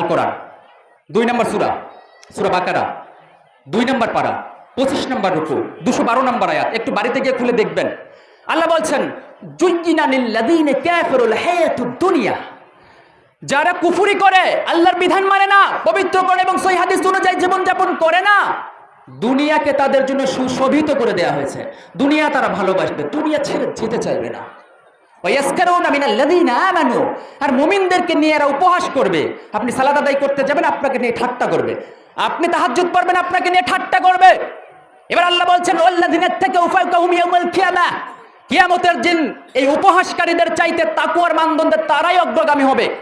আল কোরআন দুই নম্বর সুরা সুরা বাকারা। দুই নম্বর পারা, পঁচিশ নম্বর রুকু, দুশো বারো নম্বর আয়াত। একটু বাড়িতে গিয়ে খুলে দেখবেন। আল্লাহ বলছেন যারা কুফুরি করে, আল্লাহর বিধান মানে না, পবিত্র করে এবং সহি হাদিস অনুযায়ী জীবনযাপন করে না, দুনিয়াকে তাদের জন্য সুশোভিত করে দেয়া হয়েছে। দুনিয়া তারা ভালোবাসবে, দুনিয়া ছেড়ে যেতে চাইবে না। আর মুমিনদেরকে নিয়ে এরা উপহাস করবে। আপনি সালাত আদায় করতে যাবেন, আপনাকে নিয়ে ঠাট্টা করবে। আপনি তাহাজ্জুদ পড়বেন, আপনাকে নিয়ে ঠাট্টা করবে। এবার আল্লাহ বলছেন, ওয়াল্লাযীনা থেকে কিয়ামাহ। কিয়ামতের দিন এই উপহাসকারীদের চাইতে তাকুয়ার মানদণ্ডে তারাই অগ্রগামী হবে।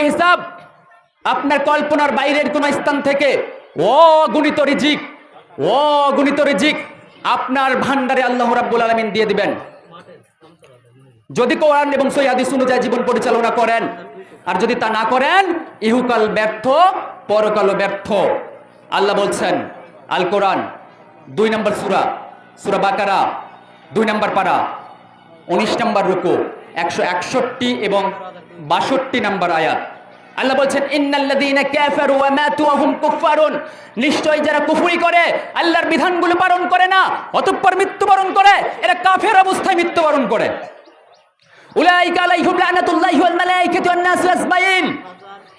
হিসাব। আপনার কল্পনার বাইরের কোন স্থান থেকে অগণিত রিজিক অগণিত রিজিক আপনার ভান্ডারে আল্লাহ রাব্বুল আলামিন দিয়ে দিবেন। যদি কোরআন এবং সহি হাদিস অনুযায়ী জীবন পরিচালনা করেন, আর যদি তা না করেন, ইহুকাল ব্যর্থ পরকাল ব্যর্থ। আল্লাহ বলছেন, আল কোরআন, দুই নম্বর সুরা সুরা বাকারা, দুই নম্বর পারা, উনিশ নম্বর রুকু, একশো একষট্টি এবং বাষট্টি নম্বর আয়াত। আল্লাহ বলছেন, ইন্নাল্লাযীনা কাফারু ওয়া মাতু ওয়া হুম কুফফারুন। নিশ্চয় যারা কুফরি করে, আল্লাহর বিধানগুলো পালন করে না, অতঃপর মৃত্যুবরণ করে, এরা কাফের অবস্থায় মৃত্যুবরণ করে। উলাইকা আলাইহিম লানাতুল্লাহি ওয়াল মালাইকাতি ওয়ান নাস আজমাইন।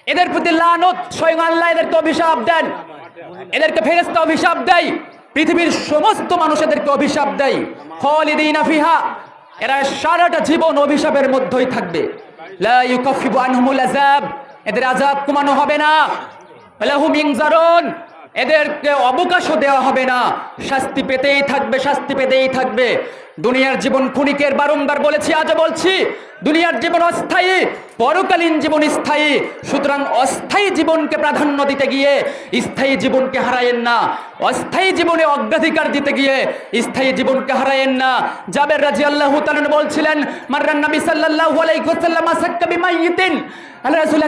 এদের প্রতি লানত, স্বয়ং আল্লাহ এদেরকে অভিশাপ দেন। এদেরকে ফেরেশতা অভিশাপ দেয়। পৃথিবীর সমস্ত মানুষ এদেরকে অভিশাপ দেয়। খালিদিনা ফিহা, এরা সারাটা জীবন অভিশাপের মধ্যেই থাকবে। লা ইউকাফিবু আনহুমুল আযাব। এদের আজাব কমানো হবে না। এদেরকে অবকাশও দেওয়া হবে না। শাস্তি পেতেই থাকবে, শাস্তি পেতেই থাকবে। দুনিয়ার জীবন ক্ষণিকের বারংবার বলেছি, আজও বলছি, দুনিয়ার জীবন অস্থায়ী, পরকালীন জীবন স্থায়ী, সুতরাং অস্থায়ী জীবনকে প্রাধান্য দিতে গিয়ে স্থায়ী জীবনকে হারায়েন না, অস্থায়ী জীবনে অগ্রাধিকার দিতে গিয়ে স্থায়ী জীবনকে হারায়েন না। জাবের রাজি আল্লাহ বলছিলেন, মার্রান নবী সাল্লাল্লাহু আলাইহি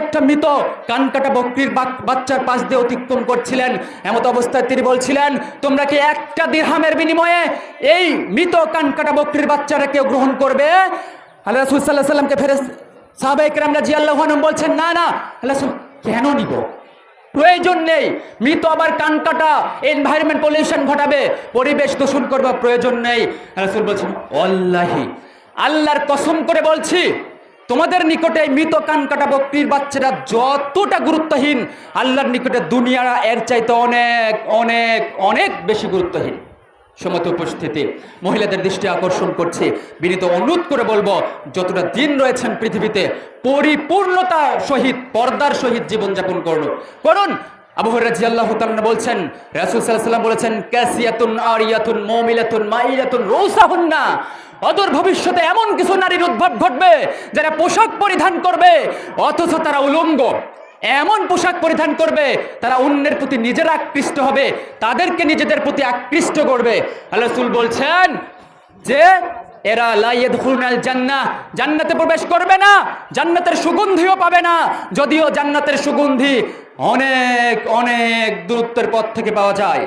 একটা মৃত কান কাটা বকরির বাচ্চার পাশ দিয়ে অতিক্রম করছিলেন। এমত অবস্থায় তিনি বলছিলেন, তোমরা কি একটা দিরহামের বিনিময়ে এই মৃত কান কাটা বকরির বাচ্চারা কেউ গ্রহণ করবে? আল্লাহ রাসূল আলাইহি সাল্লামকে কেরাম রাদিয়াল্লাহু আনহুম বলছেন, না না, আল্লাহ কেন নিব? প্রয়োজন নেই। মৃত আবার কান কাটা এনভায়রনমেন্ট পলিউশন ঘটাবে, পরিবেশ দূষণ করবার প্রয়োজন নেই। রাসূল বলছেন অল্লাহি আল্লাহর কসম করে বলছি, তোমাদের নিকটে মৃত কান কাটা বকরির বাচ্চারা যতটা গুরুত্বহীন, আল্লাহর নিকটে দুনিয়ারা এর চাইতে অনেক অনেক অনেক বেশি গুরুত্বহীন। সমত উপস্থিতি। মহিলাদের দৃষ্টি আকর্ষণ করছে। বিনীত অনুরোধ করে বলব, যতটা দিন রয়েছেন পৃথিবীতে, পরিপূর্ণতা সহিত, পর্দার সহিত জীবনযাপন করুন। করুন। আবু রাজি আল্লাহ বলছেন, রাসুল সাল্লাম বলেছেন ক্যাসিয়াতুন আরিয়াতুন মমিলাতুন মাইলাতুন রৌসাহুন্না। অদূর ভবিষ্যতে এমন কিছু নারীর উদ্ভব ঘটবে, যারা পোশাক পরিধান করবে, অথচ তারা উলঙ্গ। এমন পোশাক পরিধান করবে, তারা অন্যের প্রতি নিজেরা আকৃষ্ট হবে, তাদেরকে নিজেদের প্রতি আকৃষ্ট করবে। আল্লাহসুল বলছেন যে, এরা লাইয়েদ হুনাল জান্না, জান্নাতে প্রবেশ করবে না, জান্নাতের সুগন্ধিও পাবে না। যদিও জান্নাতের সুগন্ধি অনেক অনেক দূরত্বের পথ থেকে পাওয়া যায়।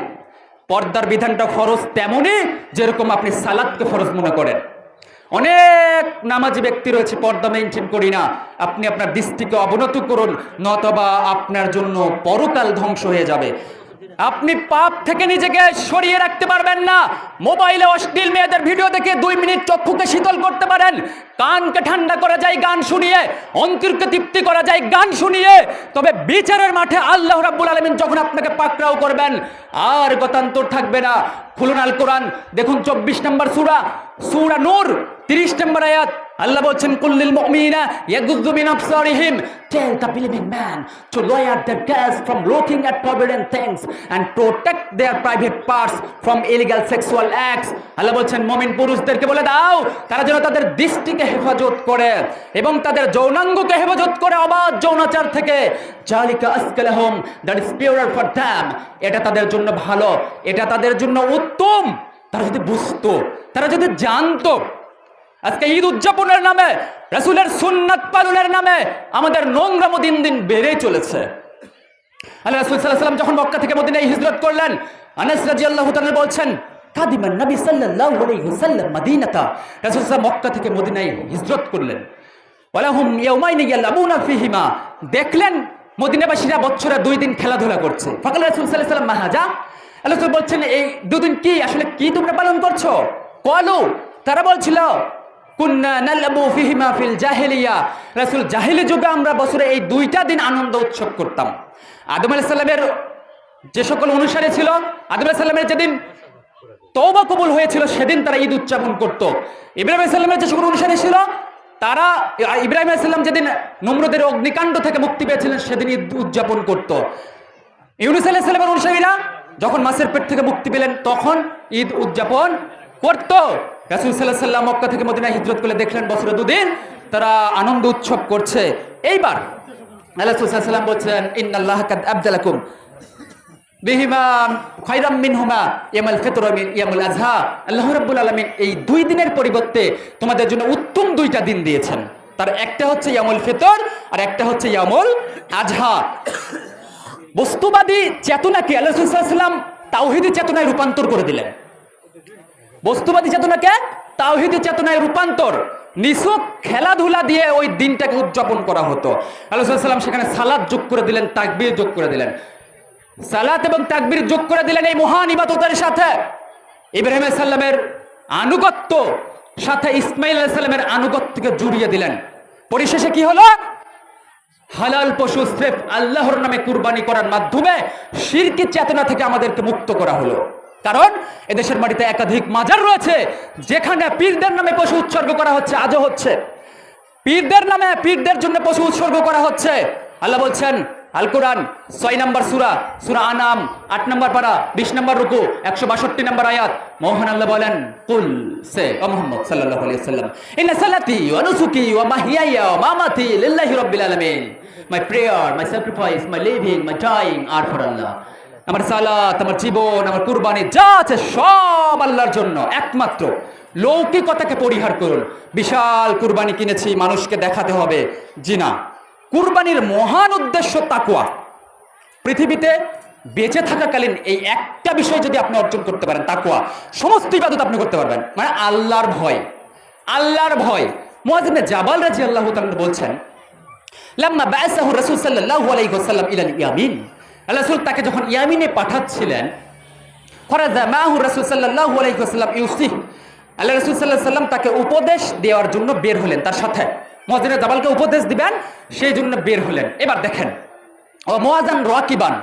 পর্দার বিধানটা ফরজ তেমনই, যেরকম আপনি সালাদকে ফরজ মনে করেন। অনেক নামাজি ব্যক্তি রয়েছে, পর্দা মেনটেন করি না। আপনি আপনার দৃষ্টিকে অবনত করুন, নতবা আপনার জন্য পরকাল ধ্বংস হয়ে যাবে। আপনি পাপ থেকে নিজেকে সরিয়ে রাখতে পারবেন না। মোবাইলে অশ্লীল মেয়েদের ভিডিও দেখে দুই মিনিট চক্ষুকে শীতল করতে পারেন। কানকে ঠান্ডা করা যায়, গান শুনিয়ে, অন্তরকে তৃপ্তি করা যায়, গান শুনিয়ে। তবে বিচারের মাঠে আল্লাহ রাব্বুল আলমিন যখন আপনাকে পাকড়াও করবেন, আর গতান্তর থাকবে না। খুলুন আল কোরআন। দেখুন চব্বিশ নম্বর সুরা সুরা নূর, তিরিশ নম্বর আয়াত। আল্লাহ বলছেন, কুল্লিল মুমিনা ইয়াগুযু মিন আবসারিহিম tell the believing man to lower their gaze from looking at forbidden things and protect their private parts from illegal sexual acts. আল্লাহ বলছেন, মুমিন পুরুষদেরকে বলে দাও, তারা যেন তাদের দৃষ্টিকে হেফাজত করে এবং তাদের যৌনাঙ্গকে হেফাজত করে অবাধ যৌনাচার থেকে। জালিকা আসকালাহুম that is purer for them এটা তাদের জন্য ভালো, এটা তাদের জন্য উত্তম। তারা যদি বুঝতো, তারা যদি জানতো আজকে ঈদ উদযাপনের নামে, রাসূলের সুন্নাত পালনের নামে আমাদের নোংরামো দিন দিন বেড়েই চলেছে। আল্লাহ রাসূল সাল্লাম যখন মক্কা থেকে মদিনায় হিজরত করলেন, আনাস রাদিয়াল্লাহু তাআলা বলছেন কাদিমান নবী সাল্লাল্লাহু আলাইহি ওয়াসাল্লাম মদিনাতা। রাসূল মক্কা থেকে মদিনায় হিজরত করলেন। ওয়ালাহুম ইয়াউমাইনি ইয়ালাবুনা ফিহিমা। দেখলেন মদিনাবাসীরা বছরে দুই দিন খেলাধুলা করছে। ফাকাল রাসূল সাল্লাল্লাহু আলাইহি ওয়াসাল্লাম মাহাজা। আল্লাহ বলছেন, এই দুদিন কি, আসলে কি তোমরা পালন করছ? কলু। তারা বলছিল আমরা বছরে এই দুইটা দিন আনন্দ উৎসব করতাম। আদম যে সকল ছিল যেদিন হয়েছিল, সেদিন তারা ঈদ উদযাপন করত। ইব্রাহিম যে সকল অনুসারী ছিল, তারা ইব্রাহিম যেদিন নমরুদের অগ্নিকাণ্ড থেকে মুক্তি পেয়েছিলেন, সেদিন ঈদ উদযাপন করত। ইউনুস আলাইহিস সালামের অনুসারীরা যখন মাছের পেট থেকে মুক্তি পেলেন, তখন ঈদ উদযাপন করত। রাসূল সাল্লাম মক্কা থেকে মদিনায় হিজরত করে দেখলেন বছরে দুদিন তারা আনন্দ উৎসব করছে। এইবার আল্লাহ বলছেন, ইন্নাল্লাহ আবদালাকুম এই দুই দিনের পরিবর্তে তোমাদের জন্য উত্তম দুইটা দিন দিয়েছেন। তার একটা হচ্ছে ইয়ামুল আর একটা হচ্ছে আজহা বস্তুবাদী চেতনাকে আল্লাহ তাওহিদি চেতনায় রূপান্তর করে দিলেন। বস্তুবাদী চেতনাকে তাওহিদি চেতনায় রূপান্তর। নিছক খেলাধুলা দিয়ে ওই দিনটাকে উদযাপন করা হতো। আল্লাহ সেখানে সালাদ যোগ করে দিলেন, তাকবির যোগ করে দিলেন। সালাত এবং তাকবির যোগ করে দিলেন এই মহান ইবাদতের সাথে। ইব্রাহিম সাল্লামের আনুগত্য সাথে ইসমাইল সাল্লামের আনুগত্যকে জুড়িয়ে দিলেন। পরিশেষে কি হলো? হালাল পশু স্রেফ আল্লাহর নামে কুরবানি করার মাধ্যমে শিরকি চেতনা থেকে আমাদেরকে মুক্ত করা হলো। কারণ এদেশের মাটিতে একাধিক মাজার রয়েছে, যেখানে পীরদের নামে পশু উৎসর্গ করা হচ্ছে, আজও হচ্ছে। পীরদের নামে পীরদের জন্য পশু উৎসর্গ করা হচ্ছে। আল্লাহ বলছেন, আল কোরআন, ছয় নম্বর সুরা সুরা আনাম আট নম্বর পারা, বিশ নম্বর রুকু, একশো বাষট্টি নম্বর আয়াত। মোহন আল্লাহ বলেন, কুল সে, ও মোহাম্মদ সাল্লাল্লাহু আলাইহি সাল্লাম ইন্না সালাতি ওয়া নুসুকি ওয়া মাহিয়ায়া ওয়া মামাতি লিল্লাহি রাব্বিল আলামিন my prayer my sacrifice my living my dying are for Allah আমার সালাত, আমার জীবন, আমার কুরবানি, যা আছে সব আল্লাহর জন্য। একমাত্র লৌকিকতাকে পরিহার করুন। বিশাল কুরবানি কিনেছি, মানুষকে দেখাতে হবে। জি না। কুরবানির মহান উদ্দেশ্য তাকুয়া পৃথিবীতে বেঁচে থাকাকালীন এই একটা বিষয় যদি আপনি অর্জন করতে পারেন তাকুয়া সমস্ত ইবাদত আপনি করতে পারবেন। মানে আল্লাহর ভয়। আল্লাহর ভয়। মুয়াজিনে জাবাল রাজি আল্লাহ বলছেন, লাম্মা বায়াসাহু রাসূল সাল্লাল্লাহু আলাইহি ওয়াসাল্লাম ইলাল ইয়ামিন। আল্লাহ তাকে যখন ইয়ামিনে পাঠাচ্ছিলেন ইউসিহ, আল্লাহ রাসূল সাল্লাল্লাহু আলাইহি ওয়াসাল্লাম তাকে উপদেশ দেওয়ার জন্য বের হলেন তার সাথে। মুয়াজিনে জাবালকে উপদেশ দিবেন, সেই জন্য বের হলেন। এবার দেখেন, ও মোয়াজান রাকিবান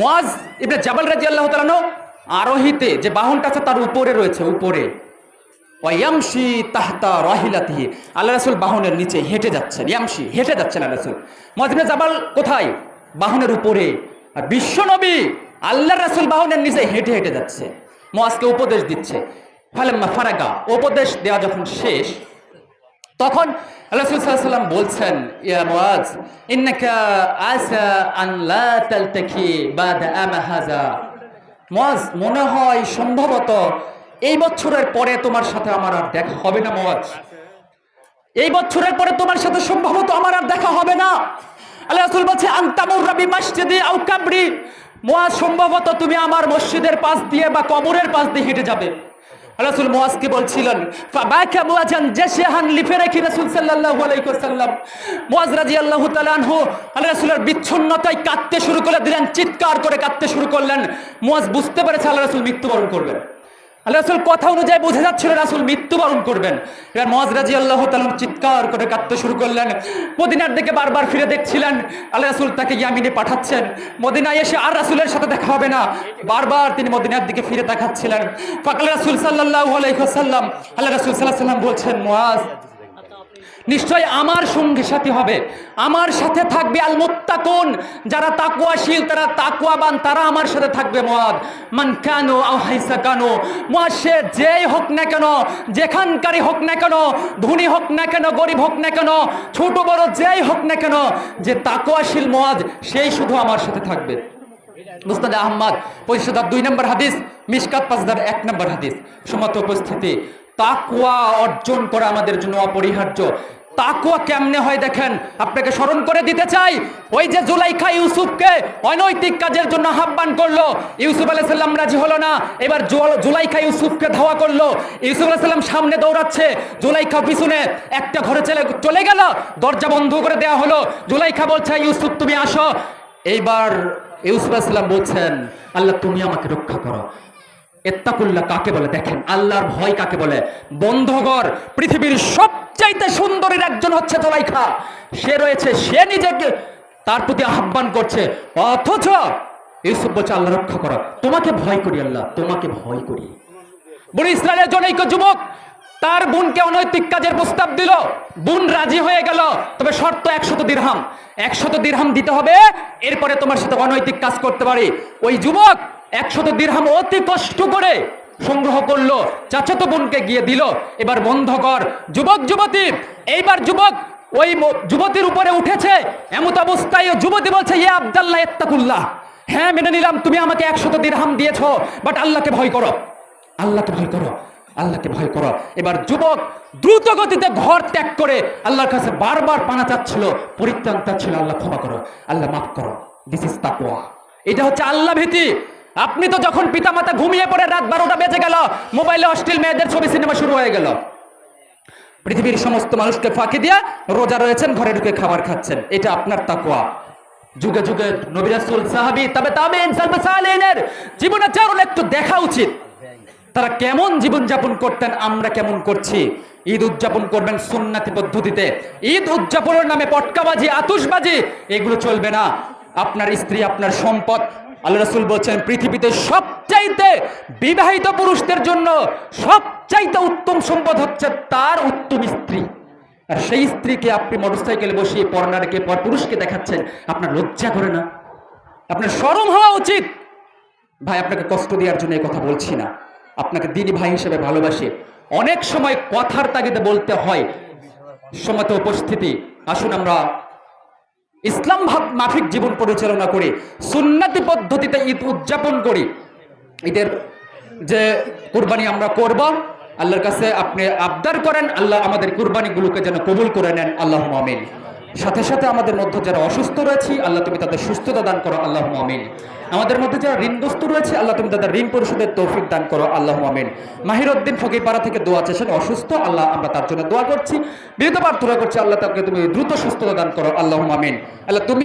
মোয়াজ ইবনে জাবাল আল্লাহ তালানো আরোহিতে যে বাহনটা আছে তার উপরে রয়েছে, উপরে। ওয়ামশি তাহতা রাহিলাতিহি, আল্লাহ রাসূল বাহনের নিচে হেঁটে যাচ্ছেন, ইয়ামশি হেঁটে যাচ্ছেন আল্লাহ রাসূল। মজনে জাবাল কোথায়? বাহনের উপরে। আর বিশ্বনবী আল্লাহ রাসুল বাহনের নিচে হেঁটে হেঁটে যাচ্ছে। মোয়াজকে উপদেশ দিচ্ছে। ফালাম্মা ফারাগা, উপদেশ দেওয়া যখন শেষ, তখন আল্লাহ রাসূল সাল্লাল্লাহু আলাইহি ওয়াসাল্লাম বলছেন, ইয়া মুয়াজ ইন্নাকা আসা আন লা তালতাকি হাযা। মনে হয় সম্ভবত এই বছরের পরে তোমার সাথে আমার আর দেখা হবে না মুয়াজ এই বছরের পরে তোমার সাথে সম্ভবত আমার আর দেখা হবে না। আল্লাহ রাসূল বলছে, আনতামুর রাবি মসজিদে আও কাবরি। মুয়াজ, সম্ভবত তুমি আমার মসজিদের পাশ দিয়ে বা কবরের পাশ দিয়ে হেঁটে যাবে। রাসূল মুয়াজকে বলছিলেন, ফাবাকা মুয়াজান জাশহান লিফেরাকি রাসূল সাল্লাল্লাহু আলাইহি ওয়াসাল্লাম। মুয়াজ রাদিয়াল্লাহু তাআলা আনহু আল্লাহ রাসূলের বিচ্ছিন্নতায় কাঁদতে শুরু করে দিলেন, চিৎকার করে কাঁদতে শুরু করলেন। মুয়াজ বুঝতে পেরেছে আল্লাহ রাসূল মৃত্যুবরণ করবেন। আল্লাহ রাসূল কথা অনুযায়ী বোঝা যাচ্ছিল রাসুল মৃত্যুবরণ করবেন। এবার মজরাজি আল্লাহ চিৎকার করে কাঁদতে শুরু করলেন। মদিনার দিকে বারবার ফিরে দেখছিলেন। আল্লাহ রাসুল তাকে ইয়ামিনে পাঠাচ্ছেন। মদিনায় এসে আর রাসুলের সাথে দেখা হবে না। বারবার তিনি মদিনার দিকে ফিরে দেখাচ্ছিলেন ফাকাল রাসুল সাল্লাহ আল্লাহ রাসুল সাল্লাহ সাল্লাম বলছেন মুয়াজ নিশ্চয় আমার সঙ্গী সাথী হবে। আমার সাথে থাকবে আল মুত্তাকুন যারা তাকুয়াশীল তারা তাকুয়াবান তারা আমার সাথে থাকবে মুয়াদ মান কানো আও হাইসা কানো সে যেই হোক না কেন, যেখানকারই হোক না কেন, ধনী হোক না কেন, গরিব হোক না কেন, ছোট বড় যেই হোক না কেন, যে তাকুয়াশীল মুয়াদ সেই শুধু আমার সাথে থাকবে। মুস্তাদ আহমদ পঁচিশ দুই নম্বর হাদিস মিসকাত পাঁচ হাজার এক নম্বর হাদিস। সমত উপস্থিতি। তাকুয়া অর্জন করা আমাদের জন্য অপরিহার্য। তাকুয়া কেমনে হয় দেখেন? আপনাকে স্মরণ করে দিতে চাই, ওই যে জুলাইখা ইউসুফকে অনৈতিক কাজের জন্য আহ্বান করল। ইউসুফ আলাইসাল্লাম রাজি হলো না, এবার জুলাইখা ইউসুফকে ধাওয়া করল। ইউসুফ আলাইসাল্লাম সামনে দৌড়াচ্ছে, জুলাইখা পিছনে একটা ঘরে চলে চলে গেল, দরজা বন্ধ করে দেওয়া হলো। জুলাইখা বলছে, ইউসুফ, তুমি আসো। এইবার ইউসুফ আলাইসাল্লাম বলছেন, আল্লাহ তুমি আমাকে রক্ষা করো। এত্তাকুল্লাহ কাকে বলে? দেখেন, আল্লাহর ভয় কাকে বলে? বন্ধঘর, পৃথিবীর সবচাইতে সুন্দরীর একজন হচ্ছে তোলাইখা সে রয়েছে, সে নিজেকে তার প্রতি আহ্বান করছে। অথচ ইউসুফ বলছে, আল্লাহ রক্ষা করো। তোমাকে ভয় করি আল্লাহ, তোমাকে ভয় করি। বলে ইসরায়েলের জনৈক যুবক তার বোনকে অনৈতিক কাজের প্রস্তাব দিল। বোন রাজি হয়ে গেল। তবে শর্ত একশত দিরহাম। একশত দিরহাম দিতে হবে। এরপরে তোমার সাথে অনৈতিক কাজ করতে পারি। ওই যুবক একশত দিরহাম অতি কষ্ট করে সংগ্রহ করল। চাচাতো বোনকে গিয়ে দিল। এবার বন্ধ কর। যুবক, যুবতী, এইবার যুবক ওই যুবতীর উপরে উঠেছে। এমত অবস্থায় যুবতী বলছে ইয়ে আবদাল্লাহ এত্তাকুল্লাহ। হ্যাঁ মেনে নিলাম, তুমি আমাকে একশত দিরহাম দিয়েছ বাট আল্লাহকে ভয় করো। আল্লাহকে ভয় করো। আল্লাহকে ভয় করো। এবার যুবক দ্রুত গতিতে ঘর ত্যাগ করে আল্লাহর কাছে বারবার পানা চাচ্ছিল, পরিত্রাণ চাচ্ছিল, আল্লাহ ক্ষমা করো, আল্লাহ মাফ করো। দিস ইস তাকওয়া। এটা হচ্ছে আল্লাহ ভীতি। আপনি তো যখন পিতামাতা ঘুমিয়ে পড়ে রাত বারোটা বেজে গেল, মোবাইলে অশ্লীল মেয়েদের ছবি সিনেমা শুরু হয়ে গেল। পৃথিবীর সমস্ত মানুষকে ফাঁকি দিয়া রোজা রয়েছেন, ঘরে ঢুকে খাবার খাচ্ছেন। এটা আপনার তাকওয়া। যুগে যুগে নবিরাসুল সাহাবি, তবে সালেহিনের জীবনাচরণ একটু দেখা উচিত। তারা কেমন জীবন যাপন করতেন, আমরা কেমন করছি? ঈদ উদযাপন করবেন সুন্নাতি পদ্ধতিতে। ঈদ উদযাপনের নামে পটকাবাজি, আতুশবাজি, এগুলো চলবে না। আপনার স্ত্রী, আপনার সম্পদ, আল্লাহ রাসূল বলছেন, পৃথিবীতে সবচাইতে বিবাহিত পুরুষদের জন্য সবচাইতে উত্তম সম্পদ হচ্ছে তার উত্তম স্ত্রী। আর সেই স্ত্রীকে আপনি মোটরসাইকেলে বসিয়ে পরনারকে পর পুরুষকে দেখাচ্ছেন, আপনার লজ্জা করে না। আপনার শরম হওয়া উচিত। ভাই, আপনাকে কষ্ট দেওয়ার জন্য এই কথা বলছি না। আপনাকে দিনী ভাই হিসেবে ভালোবাসি। অনেক সময় কথার তাগিদে বলতে হয় সমত উপস্থিতি। আসুন আমরা ইসলাম ভাব মাফিক জীবন পরিচালনা করি, সুন্নাতি পদ্ধতিতে ঈদ উদযাপন করি। ঈদের যে কুরবানি আমরা করব, আল্লাহর কাছে আপনি আবদার করেন, আল্লাহ আমাদের কুরবানিগুলোকে যেন কবুল করে নেন। আল্লাহ আমিন। সাথে সাথে আমাদের মধ্যে যারা অসুস্থ রয়েছে, আল্লাহ তুমি তাদের সুস্থতা দান করো আল্লাহ আমিন। আমাদের মধ্যে যারা ঋণগ্রস্ত রয়েছে, আল্লাহ তুমি তাদের ঋণ পরিশোধের তৌফিক দান করো আল্লাহ আমিন। মাহিরুদ্দিন ফকিরপাড়া থেকে দোয়া চেয়েছেন, অসুস্থ, আল্লাহ আমরা তার জন্য দোয়া করছি। বিরত প্রার্থনা করছি, আল্লাহ তাকে তুমি দ্রুত সুস্থতা দান করো আল্লাহ আমিন। আল্লাহ তুমি